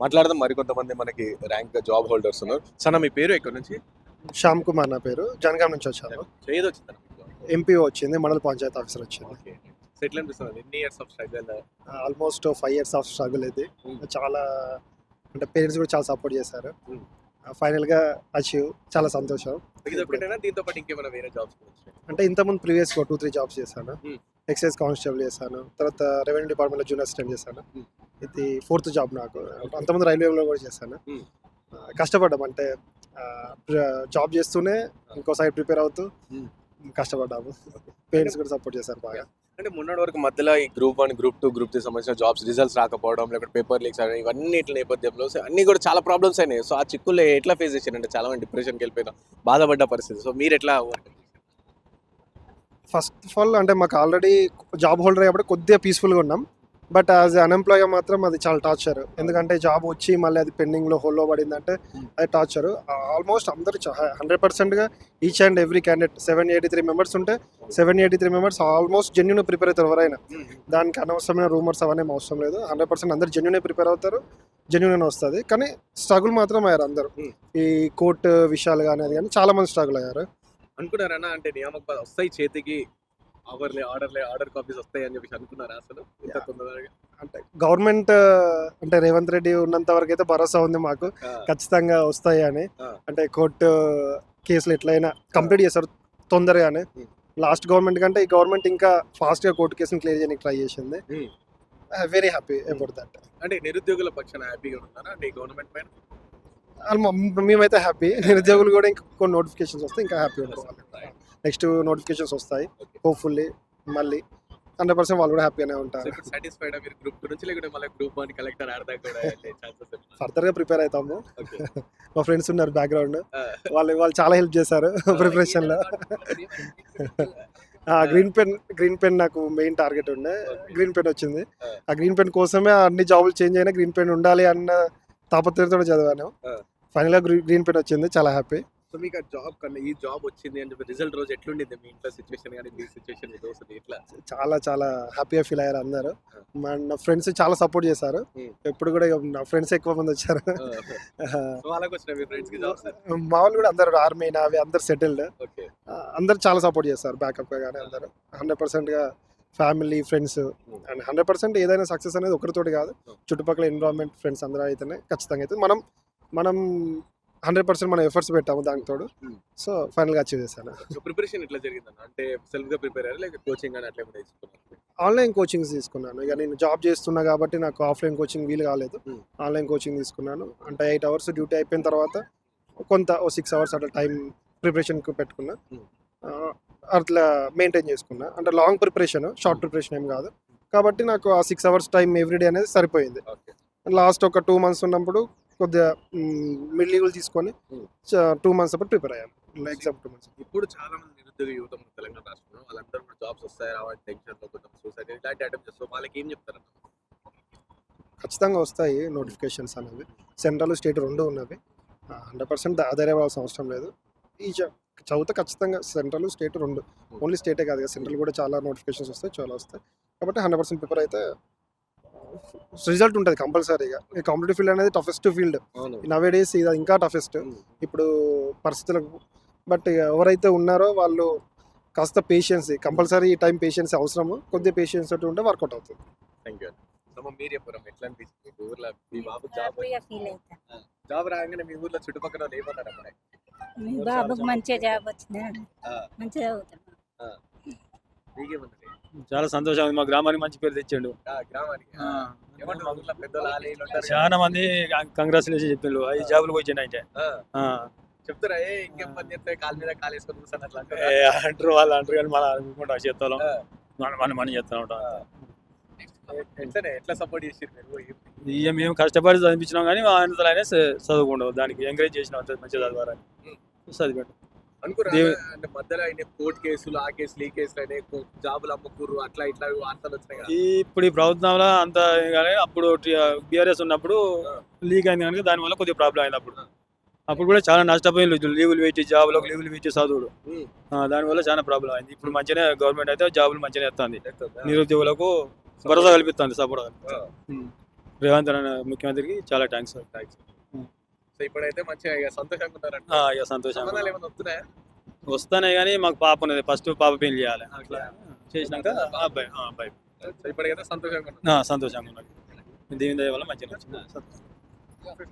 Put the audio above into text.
మాట్లాడదాం. మరికొంతమంది మనకి ర్యాంక్ జాబ్ హోల్డర్స్ ఉన్నారు. సన్న మీ పేరు ఎక్కడి నుంచి? శ్యామ్ కుమార్ నా పేరు. జనగాం నుంచి వచ్చాను. ఏది వచ్చింది? ఎంపీ వచ్చింది. మండల పంచాయత్ ఆఫీసర్ వచ్చింది. సెటిల్ అనిపిస్తుంది? ఎన్ని years of struggle almost five years of struggle ఇది. చాలా అంటే పేరెంట్స్ కూడా చాలా సపోర్ట్ చేశారు. Hmm. ఫైనల్గా అచీవ్. చాలా సంతోషం. దీంతో పాటు ఇంకేమైనా వేరే జాబ్స్ అంటే ఇంతకుముందు ప్రీవియస్ టూ త్రీ జాబ్స్ చేశాను. Hmm. ఎక్సైజ్ కానిస్టేబుల్ చేశాను. తర్వాత రెవెన్యూ డిపార్ట్మెంట్లో జూనియర్ అసిస్టెంట్ చేశాను. Hmm. ఇది ఫోర్త్ జాబ్ నాకు. అంతకుముందు రైల్వేలో కూడా చేశాను. కష్టపడ్డాం. అంటే జాబ్ చేస్తూనే ఇంకో సైడ్ ప్రిపేర్ అవుతూ. కష్టపడ్డాము. పేరెంట్స్ కూడా సపోర్ట్ చేశారు బాగా. అంటే మొన్నటి వరకు మధ్యలో ఈ group one group two group three సంబంధించిన జాబ్స్ రిజల్ట్స్ రాకపోవడం లేకపోతే పేపర్ లీక్స్ అని ఇవన్నీ ఇట్ల నేపథ్యంలో అన్ని కూడా చాలా ప్రాబ్లమ్స్ అయినాయి. సో ఆ చిక్కుల్లో ఎట్లా ఫేస్ చేశారు అంటే చాలా మంది డిప్రెషన్కి వెళ్ళిపోయిన బాధపడ్డ పరిస్థితి. సో మీరు ఎట్లా? ఫస్ట్ ఆఫ్ ఆల్ అంటే మాకు ఆల్రెడీ జాబ్ హోల్డర్ అయ్యేప్పుడు కొద్దిగా పీస్ఫుల్గా ఉన్నాం. బట్ యాజ్ అన్ఎంప్లాయ్ మాత్రం అది చాలా టార్చర్. ఎందుకంటే జాబ్ వచ్చి మళ్ళీ అది పెండింగ్లో హోల్లో పడిందంటే అది టార్చర్. ఆల్మోస్ట్ అందరూ హండ్రెడ్ పర్సెంట్గా each and every candidate seven eighty three members ఉంటే seven eighty three members almost genuine prepare అవుతారు ఎవరైనా. దానికి అనవసరమైన రూమర్స్ అవన్నీ అవసరం లేదు. హండ్రెడ్ పర్సెంట్ అందరు జెన్యున్ ప్రిపేర్ అవుతారు జెన్యున్ వస్తుంది. కానీ స్ట్రగుల్ మాత్రం అయ్యారు అందరూ. Hmm. ఈ కోర్టు విషయాలు కానీ అది కానీ చాలా మంది స్ట్రగుల్ అయ్యారు. అనుకున్నారన్నా అంటే నియామక వస్తాయి చేతికి ఆర్డర్లే ఆర్డర్లే ఆర్డర్ కాపీస్ వస్తాయి అని చెప్పేసి అనుకున్నారా అసలు? ఇంత. తొందరగా? అంటే గవర్నమెంట్ అంటే రేవంత్ రెడ్డి ఉన్నంత వరకు అయితే భరోసా ఉంది మాకు. ఖచ్చితంగా వస్తాయి అని. అంటే కోర్టు కేసులు ఎట్లయినా కంప్లీట్ చేస్తారు తొందరగానే. లాస్ట్ గవర్నమెంట్ కంటే ఈ గవర్నమెంట్ ఇంకా ఫాస్ట్గా కోర్టు కేసుని క్లియర్ చేయడానికి ట్రై చేసింది. Very happy about that. అంటే నిరుద్యోగుల పక్షాన హ్యాపీగా ఉన్నారా అంటే గవర్నమెంట్ పైన? మేమైతే హ్యాపీ. నిరుద్యోగులు కూడా ఇంకా కొన్ని నోటిఫికేషన్స్ వస్తే ఇంకా హ్యాపీ ఉంటారు నెక్స్ట్ నోటిఫికేషన్స్ వస్తాయి. హోప్ఫుల్లీ మళ్ళీ హండ్రెడ్ పర్సెంట్ వాళ్ళు కూడా హ్యాపీగానే ఉంటారు. సాటిస్ఫైడ్ మీరు గ్రూప్ నుంచి లేకుంటే మళ్ళీ గ్రూప్ వన్ కలెక్టర్ ఆడదా కూడా ఛాన్సెస్ ఫర్దర్గా ప్రిపేర్ అవుతాము. మా ఫ్రెండ్స్ ఉన్నారు బ్యాక్గ్రౌండ్. వాళ్ళు వాళ్ళు చాలా హెల్ప్ చేశారు ప్రిపరేషన్లో గ్రీన్ పెన్ గ్రీన్ పెన్ నాకు మెయిన్ టార్గెట్ ఉండే. గ్రీన్ పెన్ వచ్చింది. ఆ. గ్రీన్ పెన్ కోసమే అన్ని జాబులు చేంజ్ అయినా గ్రీన్ పెన్ ఉండాలి అన్న తాపత్రయంతో చదివాను. ఫైనల్గా గ్రీన్ పెన్ వచ్చింది. చాలా హ్యాపీ సో మీకు ఆ జాబ్ కన్నా ఈ జాబ్ వచ్చింది అని చెప్పి రిజల్ట్ రోజు ఎట్లుండింది మీ ఇంట్లో సిచ్యువేషన్ కానీ మీ సిచ్యువేషన్ ఎట్లా చాలా చాలా హ్యాపీగా ఫీల్ అయ్యారు అందరూ. నా ఫ్రెండ్స్ చాలా సపోర్ట్ చేశారు. ఎప్పుడు కూడా నా ఫ్రెండ్స్ ఎక్కువ మంది వచ్చారు. సో వాళ్ళకి వచ్చిన మీ ఫ్రెండ్స్కి జాబ్స్ మా వాళ్ళు కూడా అందరు ఆర్మీ నావి అందరు సెటిల్డ్ అందరు చాలా సపోర్ట్ చేస్తారు బ్యాకప్గా కానీ అందరూ. హండ్రెడ్ పర్సెంట్గా family friends and hundred percent ఏదైనా సక్సెస్ అనేది ఒకరితోటి కాదు. చుట్టుపక్కల ఎన్విరాన్మెంట్ ఫ్రెండ్స్ అందరూ అయితేనే ఖచ్చితంగా అయితే మనం మనం హండ్రెడ్ పర్సెంట్ మనం ఎఫర్ట్స్ పెట్టాము దానికి తోడు. Hmm. సో ఫైనల్గా అచీవ్ చేశాను. సో ప్రిపరేషన్ ఎట్లా జరిగిందన్న అంటే సెల్ఫ్గా ప్రిపేర్ అయ్యారా? లేక కోచింగ్ కానీ అట్లా ఆన్లైన్ కోచింగ్స్ తీసుకున్నాను. ఇక నేను జాబ్ చేస్తున్నా కాబట్టి నాకు ఆఫ్లైన్ కోచింగ్ వీలు కాలేదు. Hmm. ఆన్లైన్ కోచింగ్ తీసుకున్నాను. అంటే ఎయిట్ అవర్స్ డ్యూటీ అయిపోయిన తర్వాత కొంత ఓ సిక్స్ అవర్స్ అట్లా టైం ప్రిపరేషన్కి పెట్టుకున్నా. Hmm. అట్లా మెయింటైన్ చేసుకున్నా. అంటే లాంగ్ ప్రిపరేషన్ షార్ట్ ప్రిపరేషన్ ఏం కాదు. కాబట్టి నాకు ఆ సిక్స్ అవర్స్ టైం ఎవ్రీడే అనేది సరిపోయింది. లాస్ట్ ఒక టూ మంత్స్ ఉన్నప్పుడు కొద్దిగా మిడ్ లీవ్లు తీసుకొని. టూ మంత్స్ అప్పుడు ప్రిపేర్ అయ్యాను ఎగ్జామ్ టూ మంత్స్ ఇప్పుడు చాలా మంది నిరుద్యోగ యువత తెలంగాణ రాష్ట్రంలో వాళ్ళందరూ కూడా జాబ్స్ వస్తాయి రావాలి టెన్షన్లో కొంచెం సూసైడ్ ఇలాంటి అటెంప్ట్ చేస్తారు. వాళ్ళకి ఏం చెప్తారు? ఖచ్చితంగా వస్తాయి నోటిఫికేషన్స్ అనేవి. సెంట్రల్ స్టేట్ రెండు ఉన్నవి. హండ్రెడ్ పర్సెంట్ ఆధారపడాల్సిన అవసరం లేదు. ఈ చదివితే ఖచ్చితంగా సెంట్రల్ స్టేట్ రెండు. ఓన్లీ స్టేటే కాదు సెంట్రల్ కూడా చాలా నోటిఫికేషన్స్ వస్తాయి చాలా వస్తాయి. కాబట్టి హండ్రెడ్ పర్సెంట్ ప్రిపేర్ అయితే రిజల్ట్ ఉంటుంది కంపల్సరీగా. ఈ కాంపిటేటివ్ ఫీల్డ్ అనేది టఫెస్ట్ ఫీల్డ్. నవే డేస్ ఇది ఇంకా టఫెస్ట్ ఇప్పుడు పరిస్థితులకు బట్ ఎవరైతే ఉన్నారో వాళ్ళు కాస్త పేషెన్స్ కంపల్సరీ ఈ టైం పేషెన్స్ అవసరము. కొద్దిగా పేషెన్స్ తోటి ఉంటే వర్కౌట్ అవుతుంది. థ్యాంక్ యూ సో మీరు చెప్పారు? ఎట్లా అనిపిస్తుంది? మీ ఊర్లో మీ బాబు జాబ్ జాబ్ రాగానే మీ ఊర్లో చుట్టుపక్కల వాళ్ళు ఏమన్నారు అమ్మాయి మీ బాబుకు మంచిగా జాబ్ వచ్చిందా. మంచిగా చాలా సంతోషం ఉంది. మా గ్రామానికి మంచి పేరు తెచ్చాడు. చాలా మంది కంగ్రాచులేషన్ చెప్పిండ్రు. ఈ జాబులకు వచ్చిండు అయితే. చెప్తారా ఇంకేం పని చేస్తే కాలు మీద కాలు వేసుకొని కూర్చొని అట్లా అంటారా? వాళ్ళు అంటారు కానీ మన అనుకుంటా చేస్తాం. మనం మనం మనం చేస్తూ ఉంటాం ఎట్లా సపోర్ట్ చేసిరు ఇక మేము కష్టపడి చదివించినాం కానీ ఆయన చదువుకుంటాం. దానికి ఎంకరేజ్ చేసినాం మంచిగా చదవాలని చదివాడు. ఇప్పుడు ఈ ప్రభుత్వంలో అంత కానీ అప్పుడు బీఆర్ఎస్ ఉన్నప్పుడు లీక్ అయింది కనుక దానివల్ల కొద్దిగా ప్రాబ్లం అయింది అప్పుడు. అప్పుడు కూడా చాలా నష్టపోయింది లీవులు పెట్టి జాబులకు లీవులు పెట్టి చదువుడు. దానివల్ల చాలా ప్రాబ్లం అయింది. ఇప్పుడు మంచిగానే గవర్నమెంట్ అయితే జాబులు మంచిగానే ఇస్తుంది చెప్తుందా? నిరుద్యోగులకు భరోసా కల్పిస్తుంది సపోర్ట్. రేవంత్ ముఖ్యమంత్రికి చాలా థ్యాంక్స్ సో ఇప్పుడైతే మంచిగా ఇక సంతోషంగా ఉన్నారంట. ఇక సంతోషం సంబంధాలు ఏమైనా వస్తున్నాయా? వస్తానే కానీ మాకు పాప ఉన్నది. ఫస్ట్ పాప పెళ్ళి చేయాలి. అట్లా చేసినాక ఆ అబ్బాయి ఆ అబ్బాయి సో ఇప్పటికైతే సంతోషంగా ఉన్నారు. ఆ, సంతోషంగా ఉన్నది దీని దయ వల్ల మంచిగా వచ్చింది